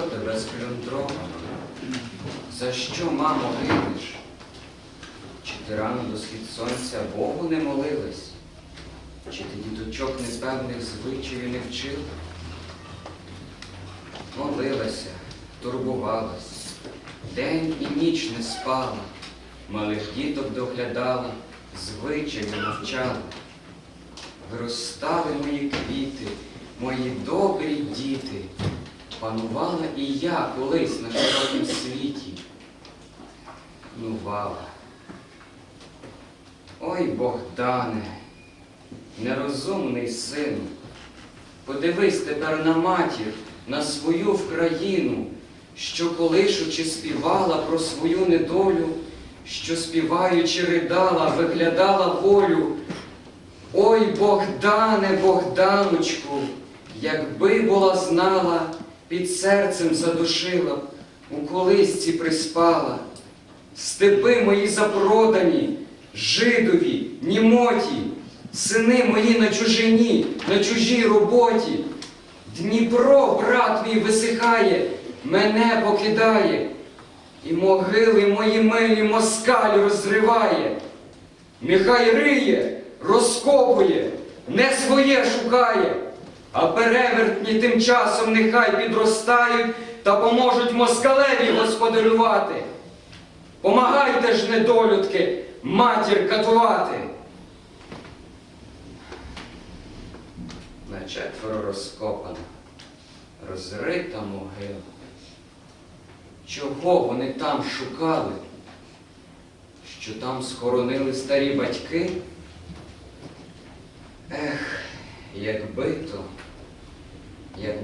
розклюндрована. За що, мамо, гинеш? Чи ти рано до схід сонця Богу не молилась? Чи ти діточок непевних звичаїв не вчила? Молилася, турбувалась, день і ніч не спала, малих діток доглядала, звичаїв навчала. Виростали мої квіти, мої добрі діти. Панувала і я колись на широкім світі. Нувала. Ой, Богдане, нерозумний сину, подивись тепер на матір, на свою вкраїну, що колишучи співала про свою недолю, що співаючи ридала, виглядала волю. Ой, Богдане, Богданочку, якби була знала, під серцем задушила, у колисці приспала. Степи мої запродані, жидові, німоті, сини мої на чужині, на чужій роботі. Дніпро, брат мій, висихає, мене покидає, і могили мої милі москаль розриває. Нехай риє, розкопує, не своє шукає, а перевертні тим часом нехай підростають та поможуть москалеві господарювати. Помагайте ж, недолюдки, матір катувати. На четверо розкопана, розрита могила. Чого вони там шукали? Що там схоронили старі батьки? Ех, якби то,